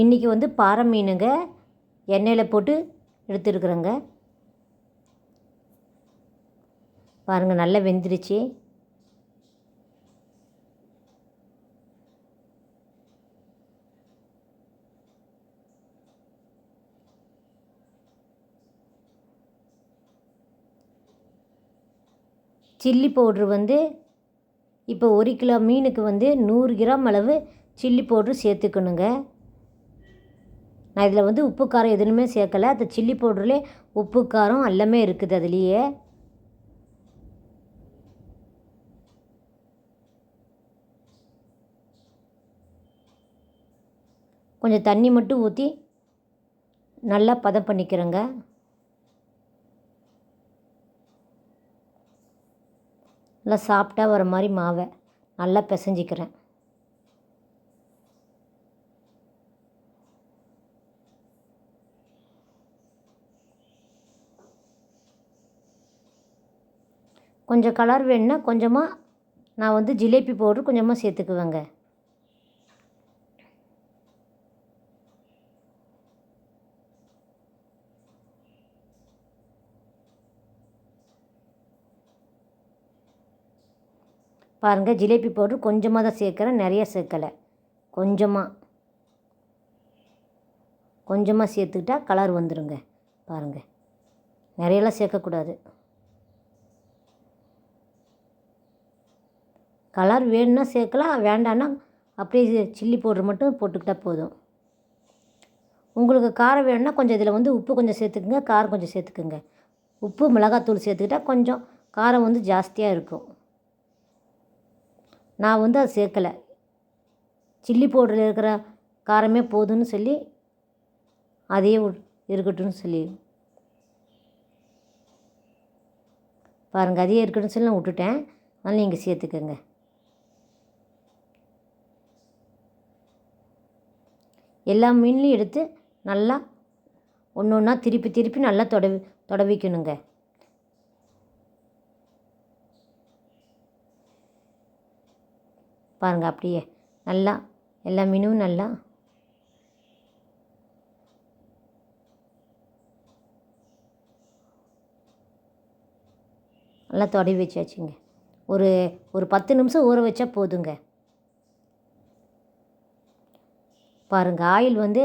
இன்றைக்கி வந்து பாறை மீனுங்க எண்ணெயில் போட்டு எடுத்துருக்குறேங்க. பாருங்கள் நல்லா வெந்துருச்சு. சில்லி பவுட்ரு வந்து இப்போ ஒரு கிலோ மீனுக்கு வந்து நூறு கிராம் அளவு சில்லி பவுட்ரு சேர்த்துக்கணுங்க. நான் இதில் வந்து உப்பு காரம் எதுவுமே சேர்க்கலை. அந்த சில்லி பவுடர்லேயே உப்பு காரம் எல்லாமே இருக்குது அதுலேயே. கொஞ்சம் தண்ணி மட்டும் ஊற்றி நல்லா பதம் பண்ணிக்கிறேங்க. நல்லா சாப்பிட்டா வர மாதிரி மாவை நல்லா பிசைஞ்சிக்கிறேன். கொஞ்சம் கலர் வேணுன்னா கொஞ்சமாக நான் வந்து ஜிலேபி பவுட்ரு கொஞ்சமாக சேர்த்துக்குவேங்க. பாருங்கள் ஜிலேபி பவுட்ரு கொஞ்சமாக தான் சேர்க்குறேன் நிறைய சேர்க்கலை. கொஞ்சமாக கொஞ்சமாக சேர்த்துக்கிட்டா கலர் வந்துடுங்க பாருங்கள் நிறையெல்லாம் சேர்க்கக்கூடாது. கலர் வேணும்னா சேர்க்கலாம் வேண்டான்னா அப்படியே சில்லி பவுட்ரு மட்டும் போட்டுக்கிட்டால் போதும். உங்களுக்கு காரம் வேணும்னா கொஞ்சம் இதில் வந்து உப்பு கொஞ்சம் சேர்த்துக்குங்க காரம் கொஞ்சம் சேர்த்துக்குங்க. உப்பு மிளகாத்தூள் சேர்த்துக்கிட்டா கொஞ்சம் காரம் வந்து ஜாஸ்தியாக இருக்கும். நான் வந்து அதை சேர்க்கலை. சில்லி பவுடரில் இருக்கிற காரமே போதும்னு சொல்லி அதையே இருக்கட்டும்னு சொல்லி. பாருங்கள் அதையே இருக்கட்டும்னு சொல்லி நான் விட்டுட்டேன். அதனால் நீங்கள் சேர்த்துக்கோங்க. எல்லா மீன்லையும் எடுத்து நல்லா ஒன்று ஒன்றா திருப்பி திருப்பி நல்லா தொடவி தொடவிக்கணுங்க. பாருங்கள் அப்படியே நல்லா எல்லா மீனும் நல்லா நல்லா தொடவி வச்சாச்சுங்க. ஒரு ஒரு பத்து நிமிஷம் ஊற வச்சா போதுங்க. பாருங்கள் ஆயில் வந்து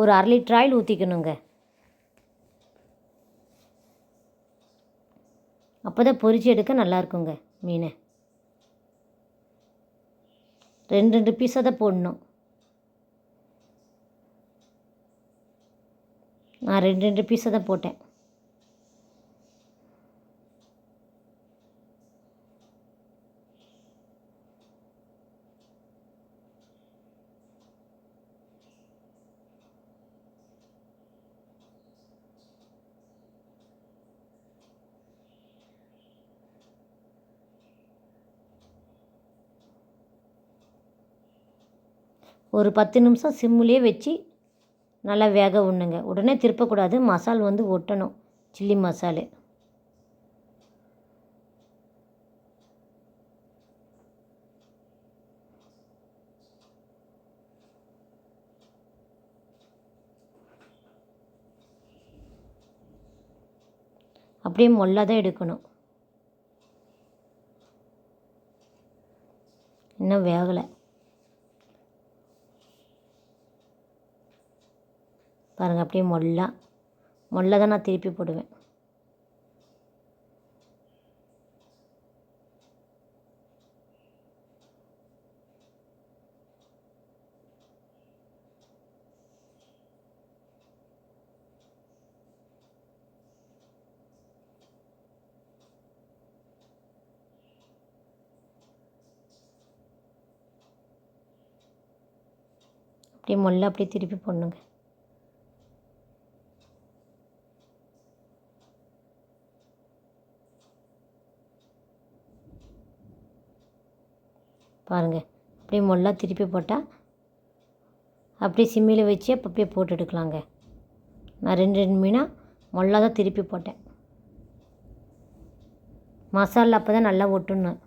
ஒரு அரை லிட்டர் ஆயில் ஊற்றிக்கணுங்க அப்போ தான் பொரிச்சு எடுக்க நல்லாயிருக்குங்க மீனை. ரெண்டு ரெண்டு பீஸாக தான் போடணும். நான் ரெண்டு ரெண்டு பீஸாக தான் போட்டேன். ஒரு பத்து நிமிஷம் சிம்முலேயே வச்சு நல்லா வேக விடணுங்க உடனே திருப்பக்கூடாது. மசால் வந்து ஒட்டணும். சில்லி மசாலு. அப்படியே மொல்லாக தான் எடுக்கணும். இன்னும் வேகலை. பாருங்கள் அப்படியே மொல்லா. மொல்ல தான் நான் திருப்பி போடுவேன். அப்படியே மொல்ல அப்படியே திருப்பி போடணுங்க. பாருங்கள் அப்படியே மொல்லாக திருப்பி போட்டால் அப்படியே சிம்மியில் வச்சு அப்போ அப்படியே போட்டு எடுக்கலாங்க. நான் ரெண்டு ரெண்டு மீனாக மொல்லாக தான் திருப்பி போட்டேன். மசாலா அப்போ தான் நல்லா ஒட்டுணும்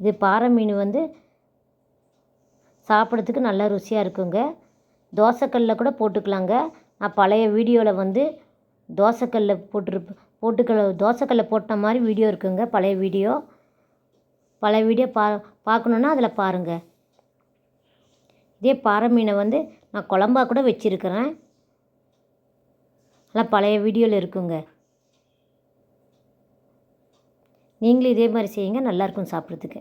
இது பாறை மீன் வந்து சாப்பிட்றதுக்கு நல்லா ருசியாக இருக்குங்க. தோசைக்கல்லில் கூட போட்டுக்கலாங்க. நான் பழைய வீடியோவில் வந்து தோசைக்கல்லில் போட்டிருப்ப போட்டுக்கல தோசைக்கல்லில் போட்ட மாதிரி வீடியோ இருக்குங்க பழைய வீடியோ. பழைய வீடியோ பா பார்க்கணுன்னா அதில் பாருங்கள் இதே பாறை மீனை வந்து நான் குழம்பா கூட வச்சுருக்கிறேன். எல்லாம் பழைய வீடியோவில் இருக்குங்க. நீங்களும் இதே மாதிரி செய்யுங்க நல்லாயிருக்கும் சாப்பிட்றதுக்கு.